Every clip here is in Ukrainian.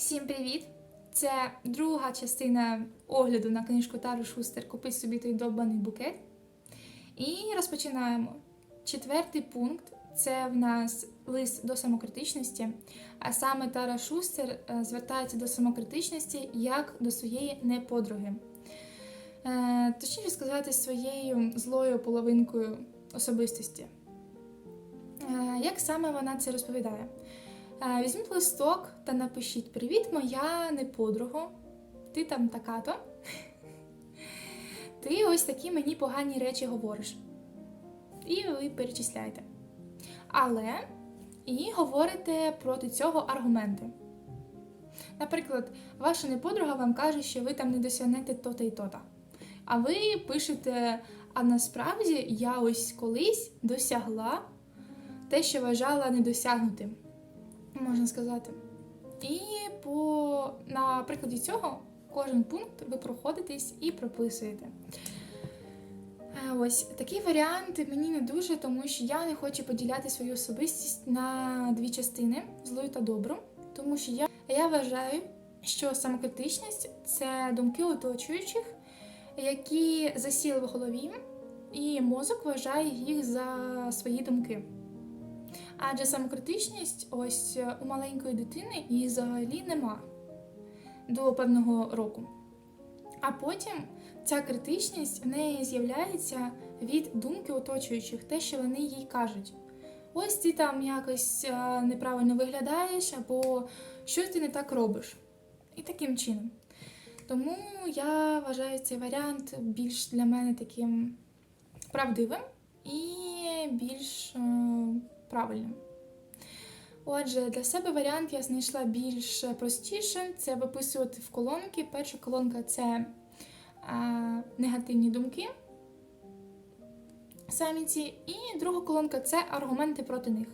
Всім привіт! Це друга частина огляду на книжку Тару Шустер Купи собі той довбаний букет. І розпочинаємо. Четвертий пункт це в нас лист до самокритичності, а саме Тара Шустер е, звертається до самокритичності як до своєї неподруги. Е, Точніше сказати, своєю злою половинкою особистості. Е, Як саме вона це розповідає? Е, Візьміть листок та напишіть Привіт, моя неподруга. Ти там така-то. Ти ось такі мені погані речі говориш. І ви перечисляєте. Але і говорите проти цього аргументи. Наприклад, ваша неподруга вам каже, що ви там не досягнете то-та і то-та. А ви пишете, а насправді я ось колись досягла те, що вважала недосягнутим можна сказати. І по, на прикладі цього кожен пункт ви проходитесь і прописуєте. Е, Ось такий варіант мені не дуже, тому що я не хочу поділяти свою особистість на дві частини злою та добру. Тому що я, я вважаю, що самокритичність це думки оточуючих, які засіли в голові, і мозок вважає їх за свої думки. Адже самокритичність ось е, у маленької дитини її взагалі нема до певного року. А потім ця критичність в неї з'являється від думки оточуючих, те, що вони їй кажуть. Ось ти там якось е, неправильно виглядаєш, або щось ти не так робиш. І таким чином. Тому я вважаю цей варіант більш для мене таким правдивим і більш е, правильним. Отже, для себе варіант я знайшла більш простішим. Це виписувати в колонки. Перша колонка це а, негативні думки. Самі ці. І друга колонка це аргументи проти них.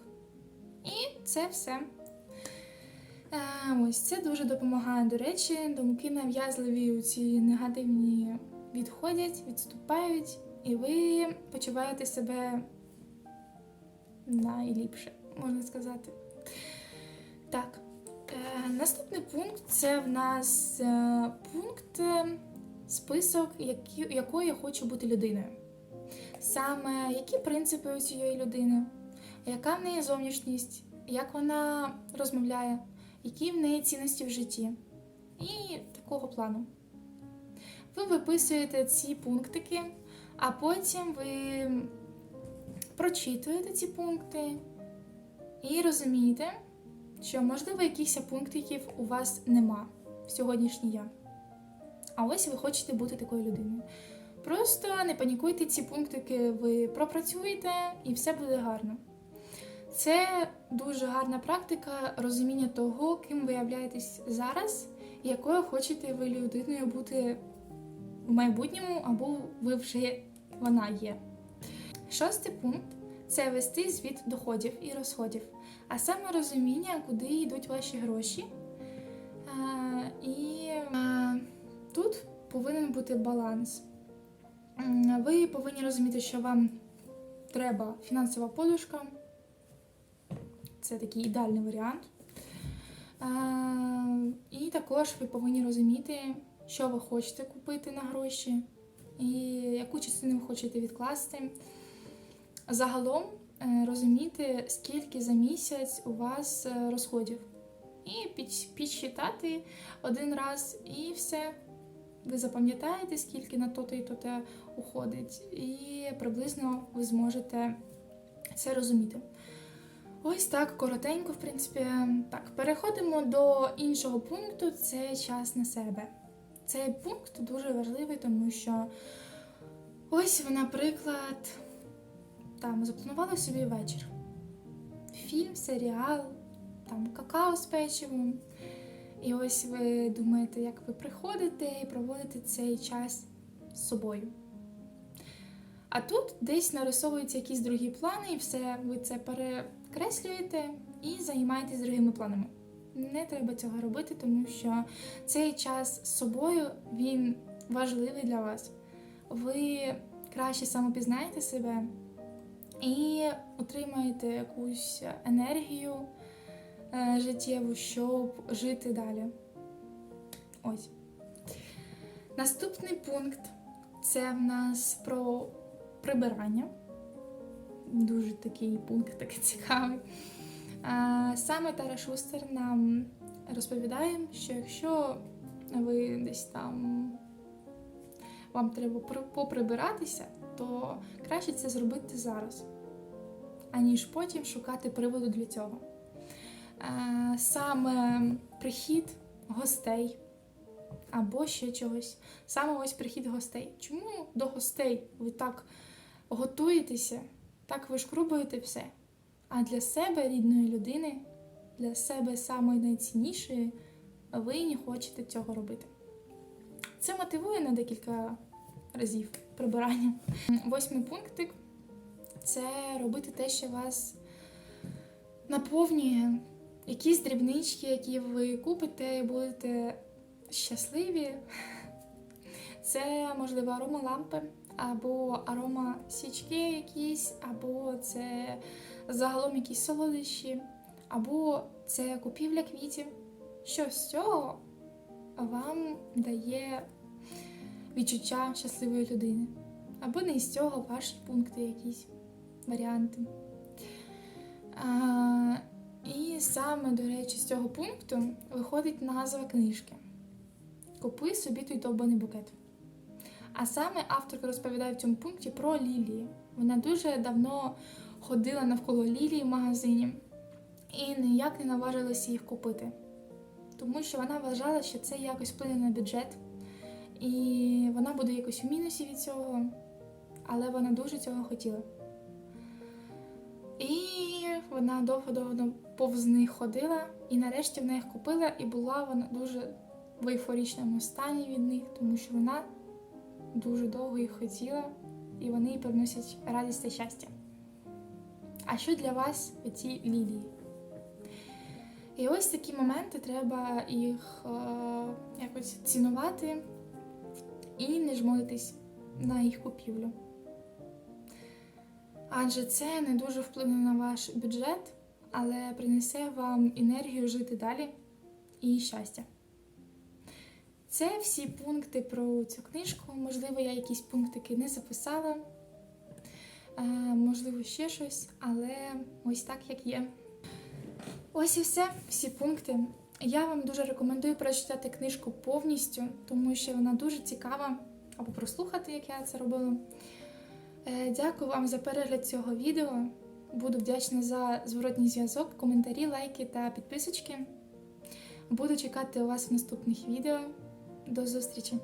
І це все. Ось це дуже допомагає. До речі, думки нав'язливі, ці негативні відходять, відступають, і ви почуваєте себе найліпше, можна сказати. Так, е, наступний пункт це в нас е, пункт е, список, які, якою я хочу бути людиною. Саме які принципи у цієї людини, яка в неї зовнішність, як вона розмовляє, які в неї цінності в житті. І такого плану. Ви виписуєте ці пунктики, а потім ви прочитуєте ці пункти і розумієте, що, можливо, якихось пунктиків у вас нема в сьогоднішній я. А ось ви хочете бути такою людиною. Просто не панікуйте ці пунктики, ви пропрацюєте і все буде гарно. Це дуже гарна практика розуміння того, ким ви являєтесь зараз, і якою хочете ви людиною бути в майбутньому, або ви вже вона є. Шостий пункт це вести звіт доходів і розходів, а саме розуміння, куди йдуть ваші гроші. І тут повинен бути баланс. Ви повинні розуміти, що вам треба фінансова подушка. Це такий ідеальний варіант. І також ви повинні розуміти, що ви хочете купити на гроші, і яку частину ви хочете відкласти. Загалом е, розуміти, скільки за місяць у вас е, розходів. І підсчитати один раз, і все. Ви запам'ятаєте, скільки на то-то і то-те уходить, і приблизно ви зможете це розуміти. Ось так коротенько, в принципі. Так, переходимо до іншого пункту це час на себе. Цей пункт дуже важливий, тому що ось наприклад, там запланували собі вечір. Фільм, серіал, там какао з печивом. І ось ви думаєте, як ви приходите і проводите цей час з собою. А тут десь нарисовуються якісь другі плани, і все, ви це перекреслюєте і займаєтесь другими планами. Не треба цього робити, тому що цей час з собою він важливий для вас. Ви краще самопізнаєте себе і отримаєте якусь енергію, е, життєву, щоб жити далі. Ось. Наступний пункт це в нас про прибирання. Дуже такий пункт такий цікавий. А, Саме Тара Шустер нам розповідає, що якщо ви десь там вам треба поприбиратися, то краще це зробити зараз, аніж потім шукати приводу для цього. Саме прихід гостей або ще чогось. Саме ось прихід гостей. Чому до гостей ви так готуєтеся, так вишкрубуєте все? А для себе, рідної людини, для себе самої найціннішої, ви не хочете цього робити. Це мотивує на декілька разів прибирання. Восьмий пунктик це робити те, що вас наповнює. Якісь дрібнички, які ви купите і будете щасливі. Це, можливо, аромалампи, або аромасічки якісь, або це загалом якісь солодощі, або це купівля квітів. Що з цього вам дає відчуття щасливої людини. Або не з цього ваші пункти якісь варіанти. А, і саме, до речі, з цього пункту виходить назва книжки. Купи собі той довбаний букет. А саме авторка розповідає в цьому пункті про лілії. Вона дуже давно ходила навколо лілії в магазині і ніяк не наважилася їх купити. Тому що вона вважала, що це якось вплине на бюджет, і вона буде якось у мінусі від цього, але вона дуже цього хотіла. І вона довго-довго повз них ходила, і нарешті в них купила, і була вона дуже в ейфорічному стані від них, тому що вона дуже довго їх хотіла, і вони їй приносять радість та щастя. А що для вас ці лілії? І ось такі моменти треба їх е, якось цінувати і не жмуритись на їх купівлю. Адже це не дуже вплине на ваш бюджет, але принесе вам енергію жити далі і щастя. Це всі пункти про цю книжку. Можливо, я якісь пунктики не записала, можливо, ще щось, але ось так, як є. Ось і все, всі пункти. Я вам дуже рекомендую прочитати книжку повністю, тому що вона дуже цікава, або прослухати, як я це робила. Е, Дякую вам за перегляд цього відео. Буду вдячна за зворотній зв'язок, коментарі, лайки та підписочки. Буду чекати у вас в наступних відео. До зустрічі!